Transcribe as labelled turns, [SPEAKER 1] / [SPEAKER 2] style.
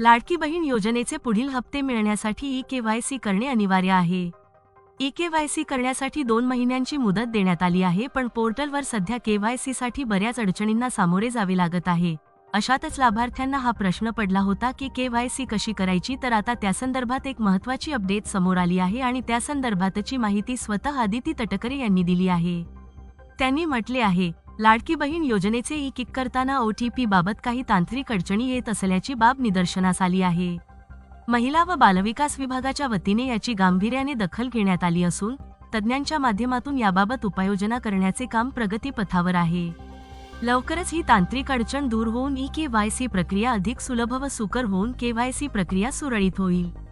[SPEAKER 1] लाडकी बहीण योजनेचे पुढील हप्ते मिळण्यासाठी ई केवायसी करणे अनिवार्य आहे. ई केवायसी करण्यासाठी दोन महिन्यांची मुदत देण्यात आली आहे पण पोर्टलवर सध्या के वाय सी साठी बऱ्याच अडचणींना सामोरे जावे लागत आहे. अशातच लाभार्थ्यांना हा प्रश्न पडला होता की के वाय सी कशी करायची तर आता त्यासंदर्भात एक महत्वाची अपडेट समोर आली आहे आणि त्यासंदर्भातची माहिती स्वतः आदिती तटकरे यांनी दिली आहे. त्यांनी म्हटले आहे लाडकी बहीण योजनेचे ई किक करताना ओटीपी बाबत काही तांत्रिक अडचणी येत असल्याची बाब निदर्शनास आली आहे. महिला व बालविकास विभागाच्या वतीने याची गांभीर्याने दखल घेण्यात आली असून तज्ज्ञांच्या माध्यमातून याबाबत उपाययोजना करण्याचे काम प्रगतीपथावर आहे. लवकरच ही तांत्रिक अडचण दूर होऊन ई के वाय सी प्रक्रिया अधिक सुलभ व सुकर होऊन के वाय सी प्रक्रिया सुरळीत होईल.